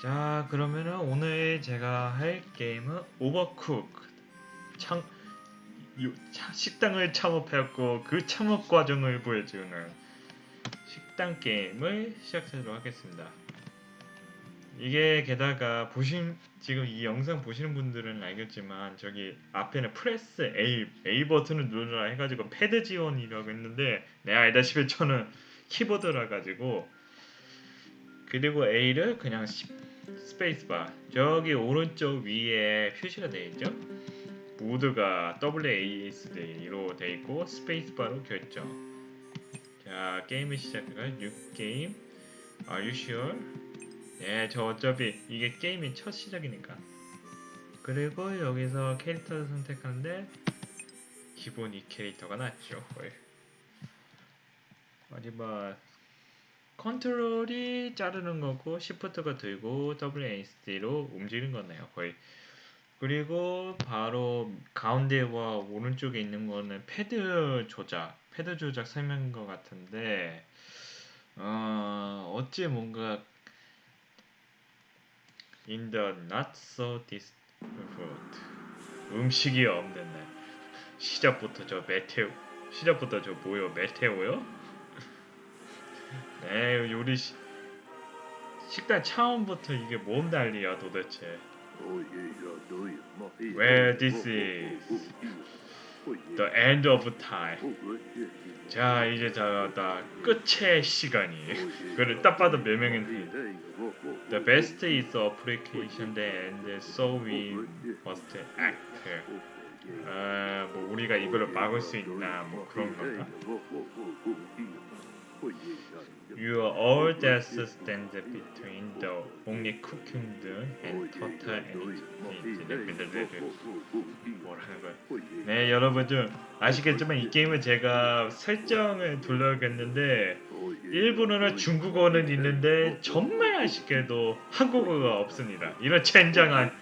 자 그러면은 오늘 제가 할 게임은 오버쿡 창 요, 차- 식당을 창업했고 그 창업 과정을 보여주는 식당 게임을 시작하도록 하겠습니다. 이게 게다가 보신 지금 이 영상 보시는 분들은 알겠지만 저기 앞에는 프레스 A A 버튼을 누르라 해가지고 패드 지원이라고 했는데 내가 알다시피 저는 키보드라 가지고 그리고 A를 그냥 시- 스페이스바 저기 오른쪽 위에 표시가 되어 있죠. 모두가 WASD로 되어 있고 스페이스바로 결정. 자 게임을 시작할까요? 뉴 게임. Are you sure? 네, 저 어차피 이게 게임이 첫 시작이니까. 그리고 여기서 캐릭터를 선택하는데 기본 이 캐릭터가 낫죠. 헐. 마지막 컨트롤이 자르는 거고 시프트가 들고 WASD로 움직이는 거네요. 거의. 그리고 바로 가운데와 오른쪽에 있는 거는 패드 조작, 패드 조작 설명인 것 같은데 어, 어찌 뭔가 in the not so distant 음식이 없는 날 시작부터 저 메테오 시작부터 저 뭐요 메테오요? 네 요리 시, 식당 처음부터 이게 뭔 난리야 도대체 Where this is the end of time 자 이제 다, 다 끝의 시간이 그걸 딱 봐도 몇 명인지 The best is application and so we must act 아, 뭐 우리가 이거를 막을 수 있나 뭐 그런 건가 You all that stand between the only cooking and total energy 거야 네 여러분 좀 아시겠지만 이 게임은 제가 설정을 돌려야겠는데 일본어나 중국어는 있는데 정말 아쉽게도 한국어가 없습니다. 이런 젠장한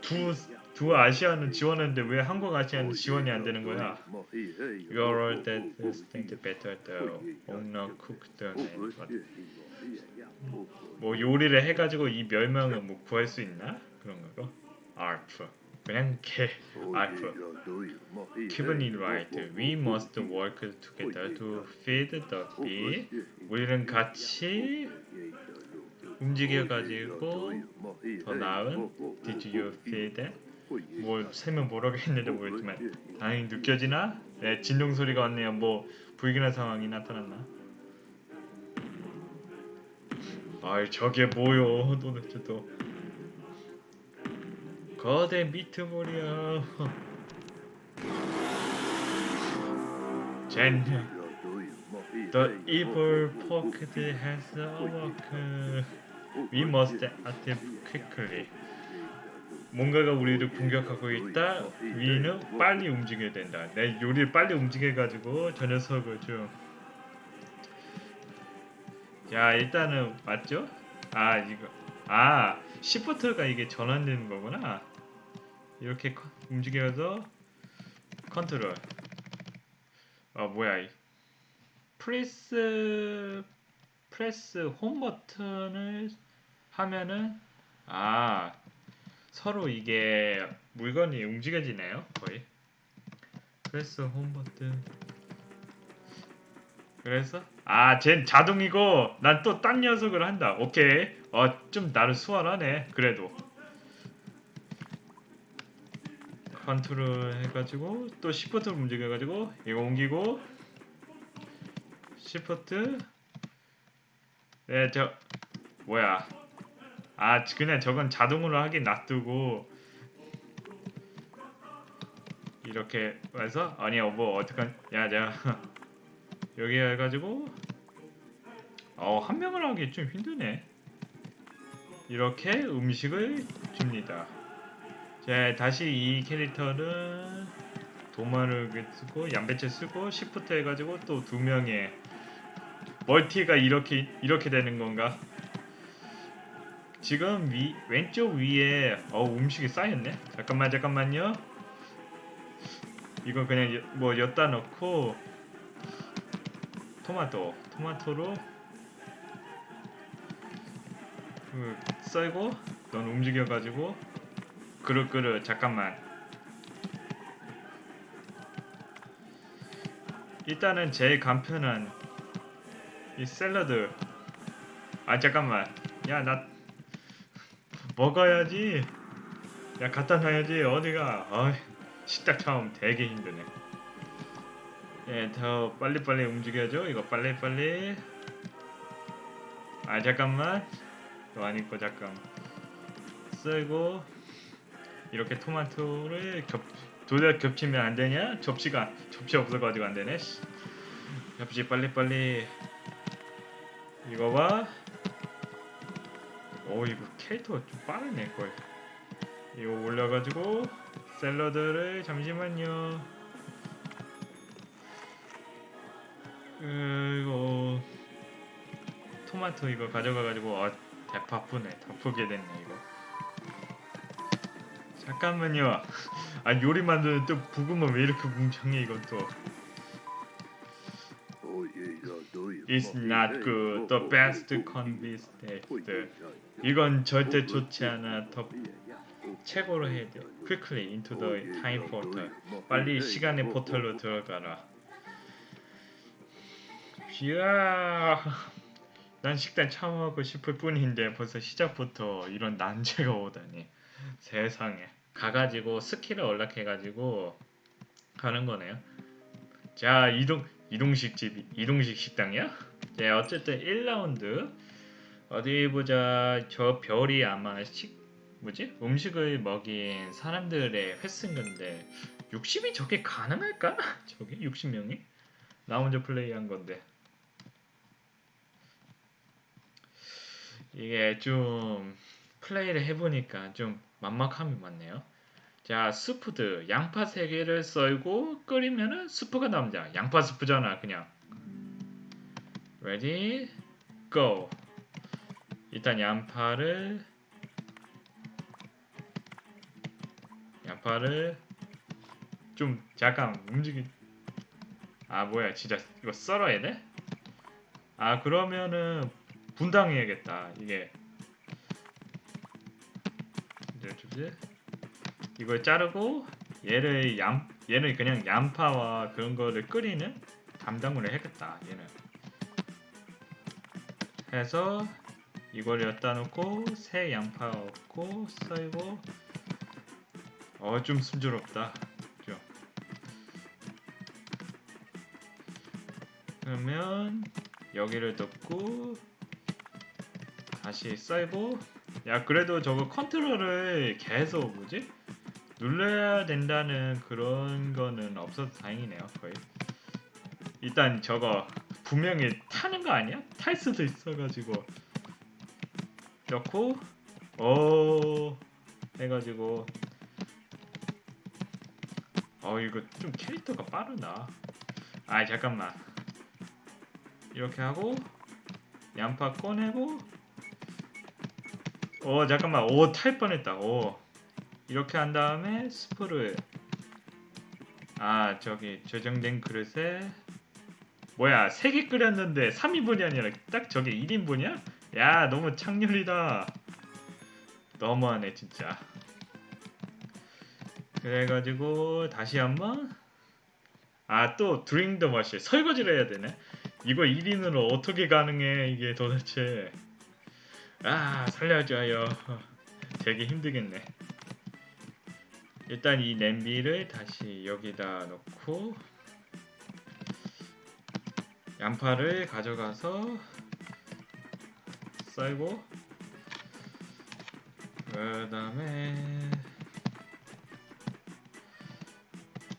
두, 두 아시아는 지원했는데 왜 한국 아시아는 지원이 안 되는 거야? Stand better the owner cooked and 뭐 요리를 해가지고 이 멸망을 뭐 구할 수 있나? 그런 거고. ARP 그냥 개 Keeping it right. We must work together to feed the bee. 우리는 같이 움직여가지고 더 나은 Did you feel that? 뭐 설명 뭐라고 했는지 모르겠지만 다행히 느껴지나? 네, 진동 소리가 왔네요. 뭐 불길한 상황이 나타났나? 아이 저게 뭐요 도대체 또 거대 미트볼이야 젠 The evil pocket has awoken We must act quickly 뭔가가 우리를 공격하고 있다? 우리는 빨리 움직여야 된다. 내 요리를 빨리 움직여가지고 저 녀석을 좀. 자 일단은 맞죠? 아 이거. 아 시프트가 이게 전환되는 거구나. 이렇게 컨- 움직여서 컨트롤. 아 뭐야 이. 프레스 프레스 홈 버튼을 하면은 아 서로 이게 물건이 움직여지네요 거의. 프레스 홈 버튼. 그래서? 아쟨 자동이고 난 또 딴 녀석을 한다. 오케이. 어 좀 나를 수월하네 그래도. 컨트롤 해가지고 또 시프트를 움직여가지고 이거 옮기고 시프트. 네저 뭐야 아 그냥 저건 자동으로 하긴 놔두고 이렇게 해서 아니야 뭐 어떡한 야자 여기 해가지고 어한 명을 하기 좀 힘드네 이렇게 음식을 줍니다 자 다시 이 캐릭터는 도마를 쓰고 양배추 쓰고 시프트 해가지고 또 두 명의 멀티가 이렇게 이렇게 되는 건가? 지금 위 왼쪽 위에 어 음식이 쌓였네. 잠깐만 잠깐만요. 이거 그냥 여- 뭐 엿다 넣고 토마토 토마토로 그 썰고 넌 움직여가지고 그릇 그릇 잠깐만 일단은 제일 간편한 이 샐러드 아 잠깐만 야나 먹어야지. 야 갖다 놔야지. 어디가? 어이 식탁 처음 되게 힘드네. 예 더 빨리빨리 움직여줘. 이거 빨리빨리. 아 잠깐만. 또 아니고 잠깐. 쓰고. 이렇게 토마토를 겹 둘다 겹치면 안 되냐? 접시가 접시 없어가지고 안 되네. 씨. 접시 빨리 빨리. 이거 봐. 오 이거 캐릭터 좀 빠르네 거의. 이거 올려가지고 샐러드를 잠시만요. 그리고 토마토 이거 가져가가지고 아 대바쁘네 다 푸게 됐네 이거. 잠깐만요. 아 요리 만드는 또 부으면 왜 이렇게 뭉청해 이건 또. It's not good. The best convinced. 이건 절대 좋지 않아. 더 최고로 해야 돼. Quickly into the time portal. 빨리 시간의 포털로 들어가라. 이야. 난 식단 처음 하고 싶을 뿐인데 벌써 시작부터 이런 난제가 오다니. 세상에. 가가지고 스킬을 연락해가지고 가는 거네요. 자 이동 이동식 집 이동식 식당이야? 네 어쨌든 1라운드 어디 보자 저 별이 아마 식 뭐지 음식을 먹인 사람들의 횟수인 건데 60이 저게 가능할까? 저게 60명이 나 혼자 플레이한 건데 이게 좀 플레이를 해보니까 좀 만막함이 많네요. 자, 스프드 양파 3개를 썰고 끓이면은 스프가 나옵니다. 양파 스프잖아, 그냥. Ready, go. 일단 양파를 양파를 좀 잠깐 움직이. 아 뭐야, 진짜 이거 썰어야 돼? 아 그러면은 분당해야겠다. 이게 이제 주지. 이걸 자르고 얘를 얌 얘는 그냥 양파와 그런 거를 끓이는 담당을 해야겠다 얘는. 해서 이걸 여기다 놓고 새 양파 넣고 썰고. 어 좀 순조롭다. 좀 그러면 여기를 넣고 다시 썰고. 야 그래도 저거 컨트롤을 계속 뭐지 눌러야 된다는 그런 거는 없어서 다행이네요 거의. 일단 저거 분명히 타는 거 아니야? 탈 수도 있어가지고. 넣고 어 해가지고. 어 이거 좀 캐릭터가 빠르다. 아 잠깐만. 이렇게 하고 양파 꺼내고. 어 잠깐만. 오탈 뻔했다. 오 이렇게 한 다음에 스프를 아 저기 저장된 그릇에 뭐야 3개 끓였는데 3인분이 아니라 딱 저게 1인분이야? 야 너무 창렬이다. 너무하네 진짜. 그래가지고 다시 한번 아 또 드링 더 머신 설거지를 해야 되네. 이거 1인으로 어떻게 가능해 이게 도대체? 아 살려줘요. 되게 힘들겠네 일단 이 냄비를 다시 여기다 넣고 양파를 가져가서 썰고 그 다음에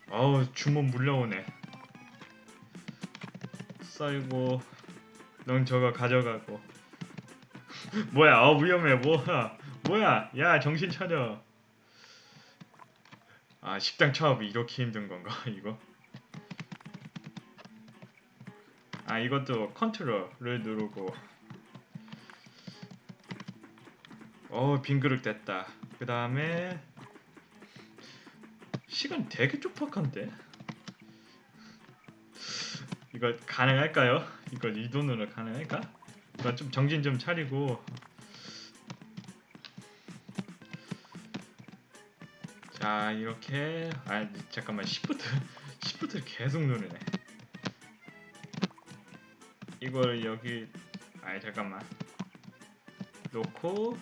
어우 주문 물려오네. 썰고 넌 저거 가져가고. 뭐야? 어 위험해. 뭐야? 뭐야? 야 정신 차려 아 식당 창업이 이렇게 힘든 건가 이거? 아 이것도 컨트롤을 누르고 어빈 그릇 됐다 그 다음에 시간 되게 촉박한데 이거 가능할까요? 이거 이 돈으로 가능할까? 이거 좀 정신 좀 차리고 자 이렇게. 아 잠깐만 시프트 시프트 계속 누르네. 이걸 여기 아 잠깐만. 놓고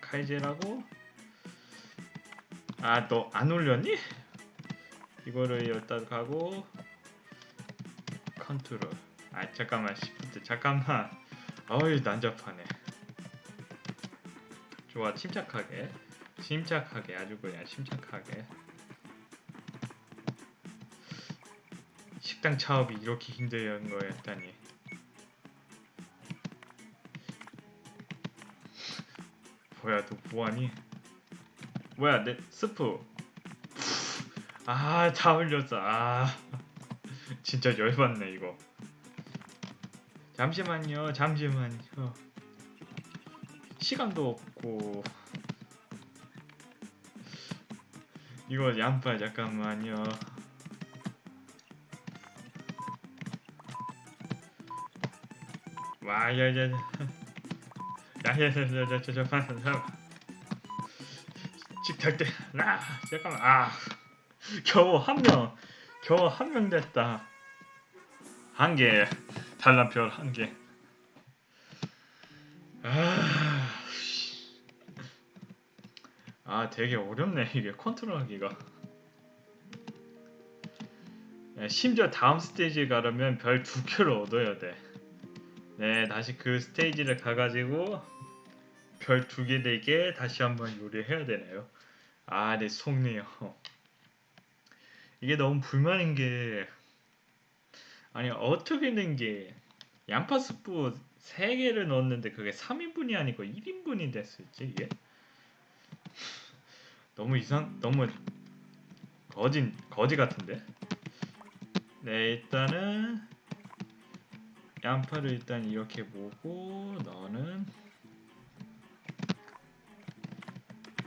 카이제라고. 아 너 안 올렸니? 이거를 여기다 가고 컨트롤. 아 잠깐만 시프트. 잠깐만. 어이 난잡하네. 좋아 침착하게 침착하게 아주 그냥 침착하게. 식당 차업이 이렇게 힘든 거였다니. 뭐야 너 뭐하니? 뭐야 내 스프. 아다 흘렸어. 아 진짜 열받네 이거. 잠시만요 잠시만요. 시간도 없고 이거 양파 잠깐만요. 와 야 야 야. 야 야 야야야 잠깐만 잠깐만. 식탁 때나 잠깐만. 아 겨우 한 명 겨우 한 명 됐다. 한 개 달란별 한 개 아 되게 어렵네 이게 컨트롤하기가 네, 심지어 다음 스테이지에 가려면 별 두 개를 얻어야 돼 네, 다시 그 스테이지를 가가지고 별 두 개 되게 다시 한번 요리해야 되네요. 아, 네, 속네요. 이게 너무 불만인 게 아니 어떻게 된 게 양파 스프 3개를 넣었는데 그게 3인분이 아니고 1인분이 됐을지 이게 너무 이상 너무 거진 거지 같은데? 네 일단은 양파를 일단 이렇게 모고 너는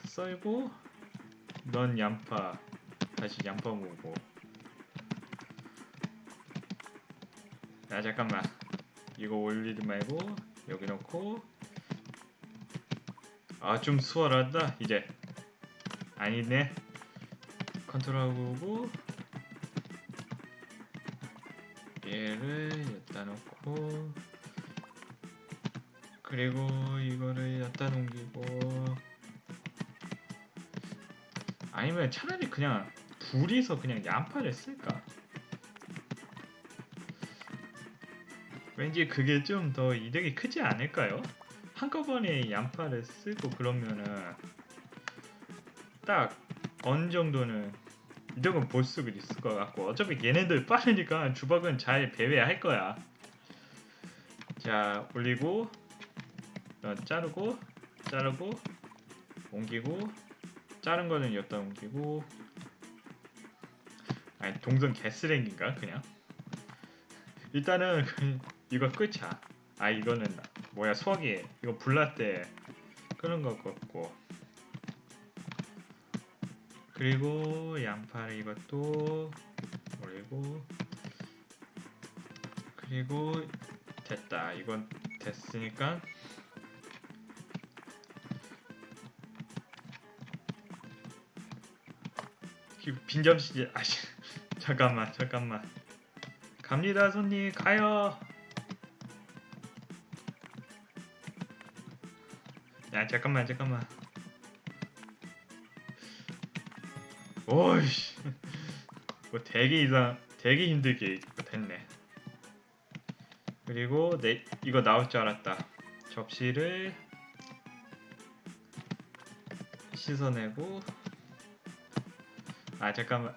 썰고 넌 양파 다시 양파 모고. 야 잠깐만. 이거 올리지 말고 여기 놓고 아 좀 수월하다 이제 아니네 컨트롤하고 얘를 여기다 놓고 그리고 이거를 여기다 넘기고 아니면 차라리 그냥 둘이서 그냥 양파를 쓸까? 왠지 그게 좀 더 이득이 크지 않을까요? 한꺼번에 양파를 쓰고 그러면은 딱 어느 정도는 이득은 볼 수 있을 것 같고 어차피 얘네들 빠르니까 주박은 잘 배회할 거야. 자 올리고 어, 자르고 자르고 옮기고 자른 거는 여기다 옮기고 아니 동전 개쓰레기인가 그냥 일단은 그- 이거 끝이야. 아 이거는 뭐야 수학이 이거 불났대 끄는 것 같고. 그리고 양파를 이것도 올리고. 그리고 됐다. 이건 됐으니까. 이 빈점시지 아씨 잠깐만 잠깐만. 갑니다 손님. 가요 야 잠깐만 잠깐만. 오이씨. 뭐 되게 이상 되게 힘들게 됐네. 그리고 내 이거 나올 줄 알았다. 접시를 씻어내고. 아 잠깐만.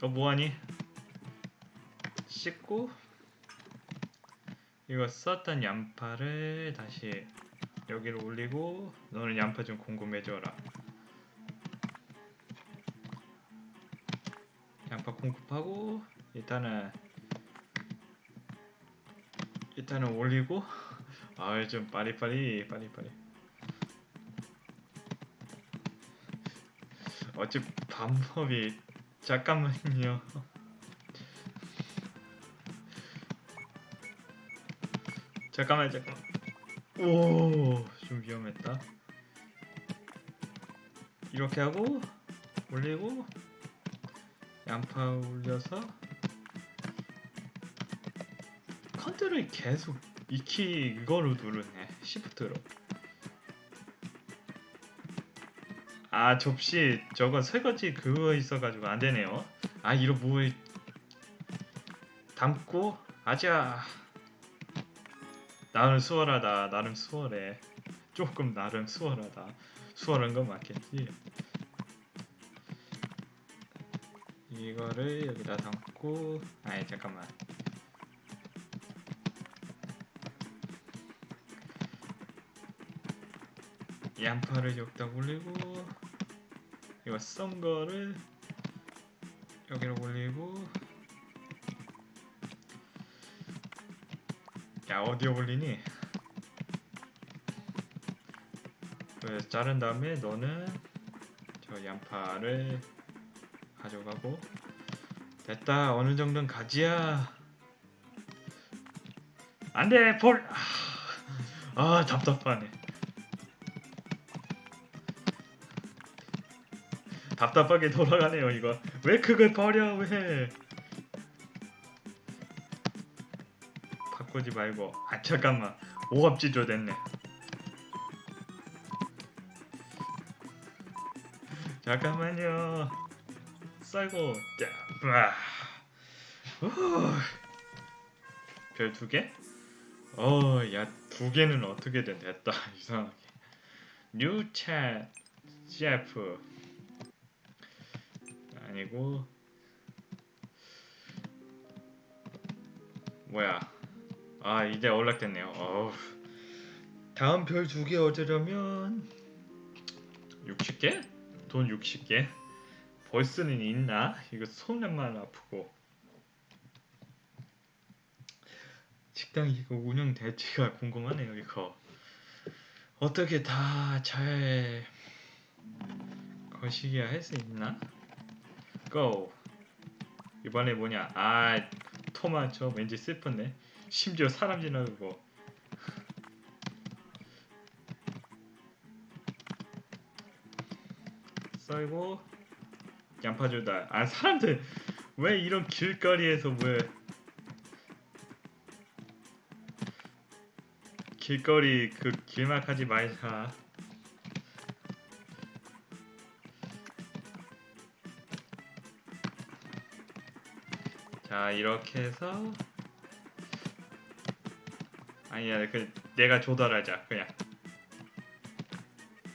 너 뭐하니? 씻고. 이거 썼던 양파를 다시 여기로 올리고 너는 양파 좀 궁금해져라. 양파 공급하고 일단은 일단은 올리고 아좀 빠리빠리 빠리빠리. 어찌 방법이 잠깐만요. 잠깐만 잠깐 오좀 위험했다. 이렇게 하고 올리고 양파 올려서 컨트롤 계속 이키 이거로 누르네 시프트로. 아 접시 저거 설거지 그거 있어가지고 안 되네요. 아 이거 뭐 담고 아자 나는 수월하다. 나름 수월해. 조금 나름 수월하다. 수월한 건 맞겠지? 이거를 여기다 담고 아니 잠깐만. 양파를 여기다 올리고 이거 썬 거를 여기로 올리고 야 어디에 올리니? 그래서 자른 다음에 너는 저 양파를 가져가고. 됐다 어느 정도는 가지야. 안돼 볼. 아, 아 답답하네. 답답하게 돌아가네요 이거. 왜 그걸 버려 왜 바꾸지 말고. 아 잠깐만. 오합지조 됐네. 잠깐만요. 썰고. 별 두 개? 어야 두 개는 어떻게든 됐다. 이상하게. 뉴챗 셰프 아니고. 뭐야 아 이제 연락됐네요 어우 다음 별 두 개 얻으려면 60개? 돈 60개? 벌스는 있나? 이거 손만 아프고 식당 이거 운영될지가 궁금하네요 이거 어떻게 다 잘 거시기야 할 수 있나? 고 이번에 뭐냐 아 토마토 왠지 슬픈데 심지어 사람 지나고 썰고 양파 주다. 아 사람들 왜 이런 길거리에서 왜 길거리 그 길막하지 말자. 자 이렇게 해서 아니야 그 내가 조달하자 그냥.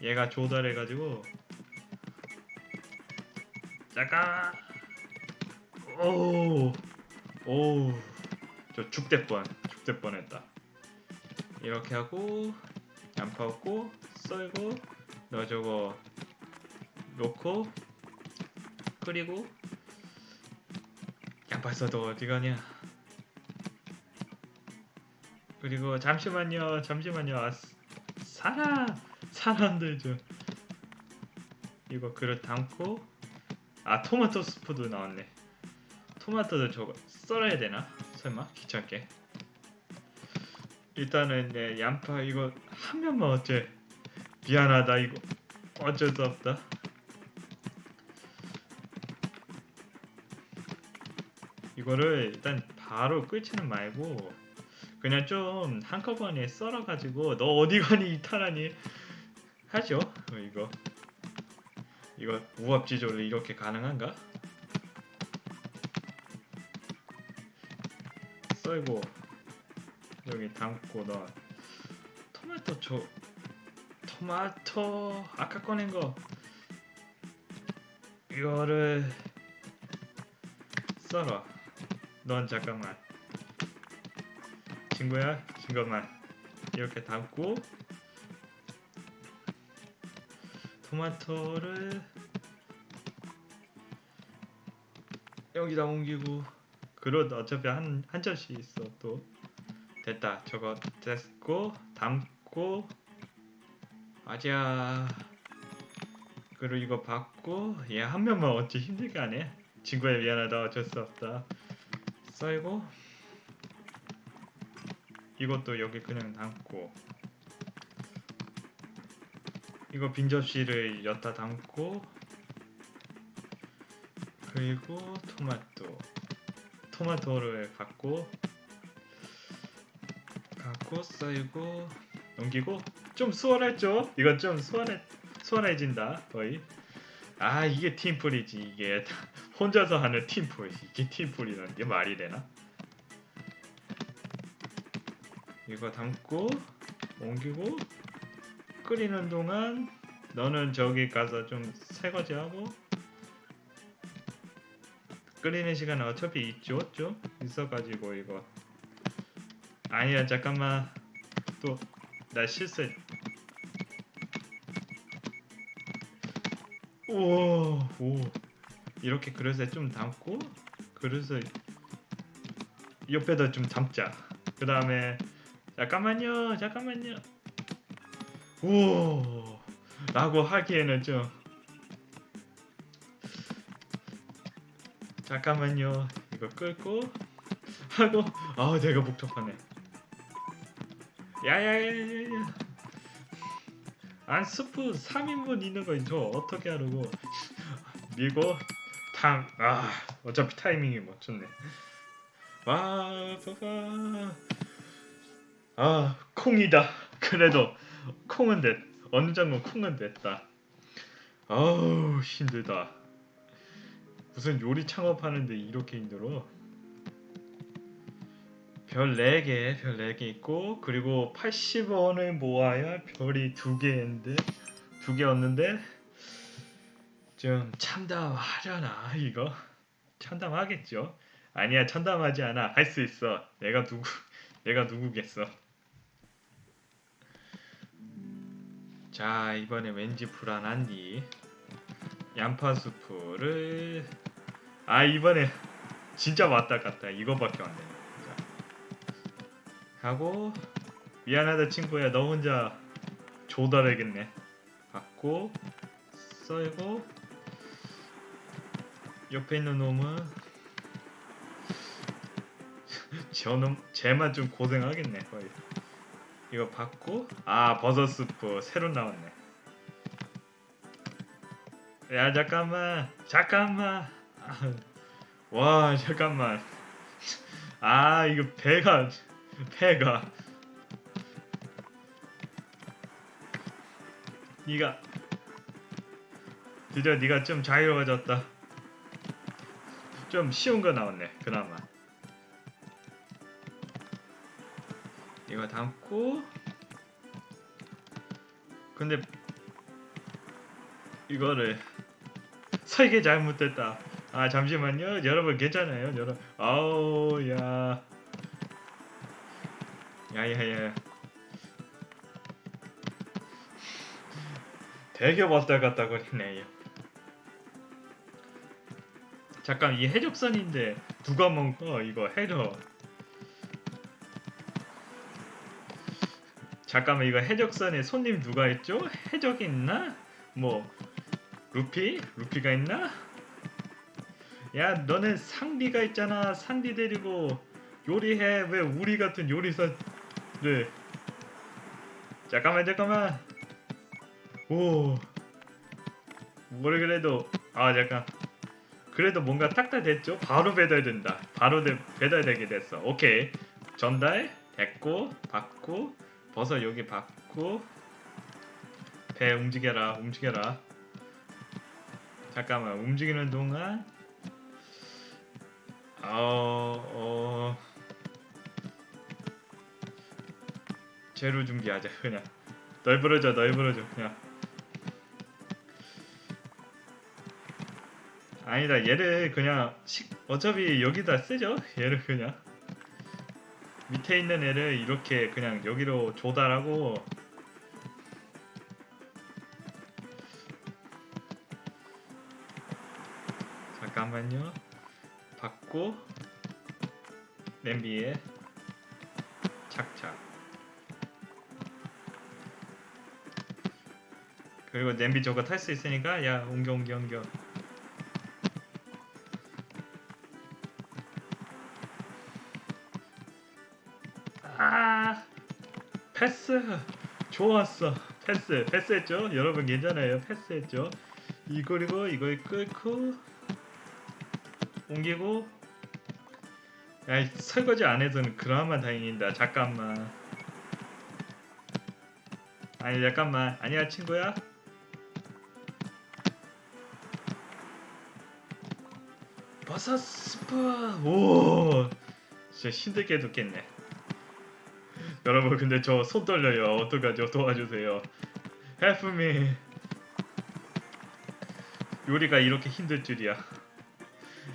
얘가 조달해가지고. 잠깐! 오오저 죽대 뻔 죽대 뻔했다. 이렇게 하고 양파 얻고 썰고 너 저거 놓고 끓이고. 양파 써도 어디 가냐 그리고 잠시만요 잠시만요. 아, 사람 사람들 좀. 이거 그릇 담고. 아 토마토 스프도 나왔네. 토마토도 저거 썰어야 되나? 설마? 귀찮게. 일단은 네, 양파 이거 한 면만 어째. 미안하다 이거. 어쩔 수 없다. 이거를 일단 바로 끓지는 말고 그냥 좀 한꺼번에 썰어가지고 너 어디 가니 이탈하니 하죠? 어, 이거. 이거 우합지졸로 이렇게 가능한가? 썰고 여기 담고 너 토마토 저 토마토 아까 꺼낸 거. 이거를 썰어. 넌 잠깐만 친구야? 친구만 이렇게 담고 토마토를 여기다 옮기고. 그릇 어차피 한, 한 접시 있어 또. 됐다. 저거 됐고 담고. 아자. 그리고 이거 받고. 얘 한 명만 어찌 힘들게 하네. 친구야 미안하다. 어쩔 수 없다. 썰고 이것도 여기 그냥 담고. 이거 빈 접시를 여기다 담고. 그리고 토마토. 토마토를 갖고 갖고 썰고 넘기고. 좀 수월했죠? 이건 좀 수월해 수월해진다 거의. 아 이게 팀플이지 이게. 혼자서 하는 팀플. 이게 팀플이라는 게 말이 되나 이거 담고 옮기고 끓이는 동안 너는 저기 가서 좀 설거지하고 끓이는 시간 어차피 있죠? 좀 있어가지고 이거. 아니야 잠깐만. 또 나 실수했 오, 오. 이렇게 그릇에 좀 담고 그릇을 옆에다 좀 담자. 그 다음에 잠깐만요 잠깐만요. 오 라고 하기에는 좀 잠깐만요 이거 끌고 하고 아 내가 복잡하네. 야야야야야. 안 스프 3인분 있는 거 저 어떻게 하려고? 밀고 탕 아 어차피 타이밍이 맞췄네. 와 빠바 아 콩이다. 그래도 콩은 됐 어느 정도 콩은 됐다. 아우 힘들다. 무슨 요리 창업하는데 이렇게 힘들어? 별 4개, 별 4개 있고 그리고 80원을 모아야 별이 2개인데 2개였는데 좀 참담하려나 이거? 참담하겠죠? 아니야 참담하지 않아. 할 수 있어. 내가 누구 내가 누구겠어 자 이번에 왠지 불안한디 양파 수프를. 아 이번에 진짜 왔다 갔다 이거밖에 안 되네 자, 하고 미안하다 친구야. 너 혼자 조달해야겠네. 받고 썰고 옆에 있는 놈은 저놈 쟤만 좀 고생하겠네 거의 이거 받고 아 버섯 스프 새로 나왔네. 야 잠깐만 잠깐만. 아, 와 잠깐만. 아 이거 배가 배가. 네가 드디어 네가 좀 자유로워졌다. 좀 쉬운 거 나왔네 그나마 이거 담고. 근데 이거를 설계 잘못됐다. 아 잠시만요. 여러분 괜찮아요? 여러분. 아우 야. 야야야. 되게 왔다 갔다 거리네요. 잠깐 이 해적선인데 누가 먹어? 이거 해적 잠깐만 이거 해적선에 손님 누가 있죠? 해적이 있나? 뭐 루피? 루피가 있나? 야 너는 상비가 있잖아. 상비 데리고 요리해. 왜 우리 같은 요리사를 잠깐만 잠깐만. 오. 뭐래 그래도 아 잠깐. 그래도 뭔가 딱딱 됐죠? 바로 배달된다. 바로 대, 배달되게 됐어. 오케이. 전달 됐고 받고 버섯 여기 받고 배 움직여라 움직여라. 잠깐만 움직이는 동안. 어, 어. 재료 준비하자 그냥. 널브러져 널브러져 그냥. 아니다 얘를 그냥 식 어차피 여기다 쓰죠? 얘를 그냥 밑에 있는 애를 이렇게 그냥 여기로 조달하고 잠깐만요. 받고 냄비에 착착. 그리고 냄비 저거 탈 수 있으니까 야 옮겨 옮겨 옮겨 좋았어. 패스 패스했죠? 여러분 괜찮아요. 패스했죠? 이 그리고 이걸 끌고 옮기고. 야 설거지 안 해서는 그나마 다행이다. 잠깐만. 아니 잠깐만. 아니야 친구야. 버섯 스프. 오 진짜 힘들게 해뒀겠네 여러분 근데 저 손 떨려요. 어떡하죠 도와주세요. Help me. 요리가 이렇게 힘들 줄이야.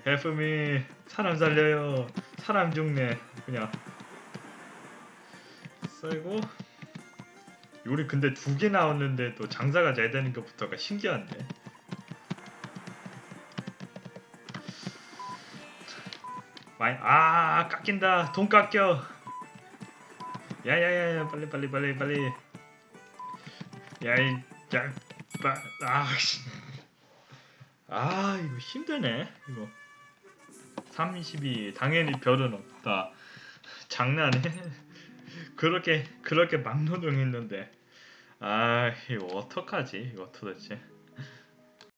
Help me. 사람 살려요. 사람 죽네. 그냥. 썰고. 요리 근데 두 개 나왔는데 또 장사가 잘 되는 것부터가 신기한데. 아 깎인다. 돈 깎여 야야야야 빨리 빨리 빨리 빨리. 야이 야아 아 이거 힘드네 이거. 32 당연히 별은 없다. 장난해? 그렇게 그렇게 막노동했는데. 아 이거 어떡하지 이거 도대체